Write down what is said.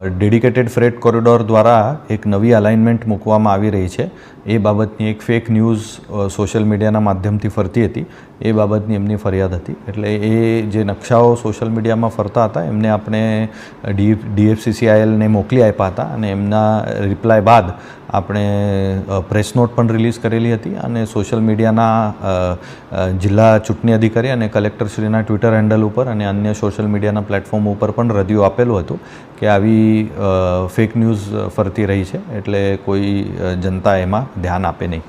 Dedicated freight corridor દ્વારા એક નવી અલાઇનમેન્ટ મૂકવામાં આવી રહી છે. એ બાબતની એક ફેક ન્યૂઝ સોશિયલ મીડિયાના માધ્યમથી ફરતી હતી. એ બાબતની એમની ફરિયાદ હતી. એટલે એ જે નકશાઓ સોશિયલ મીડિયામાં ફરતા હતા, એમને આપણે ડીએફસીસીઆઈએલને મોકલી આપ્યા હતા અને એમના રિપ્લાય બાદ આપણે પ્રેસ નોટ પણ રિલીઝ કરેલી હતી અને સોશિયલ મીડિયાના જિલ્લા ચૂંટણી અધિકારી અને કલેક્ટરશ્રીના ટ્વિટર હેન્ડલ ઉપર અને અન્ય સોશિયલ મીડિયાના પ્લેટફોર્મ ઉપર પણ રદિયું આપેલું હતું કે આવી ફેક ન્યૂઝ ફરતી રહી છે. એટલે કોઈ જનતા એમાં ધ્યાન આપે નહીં.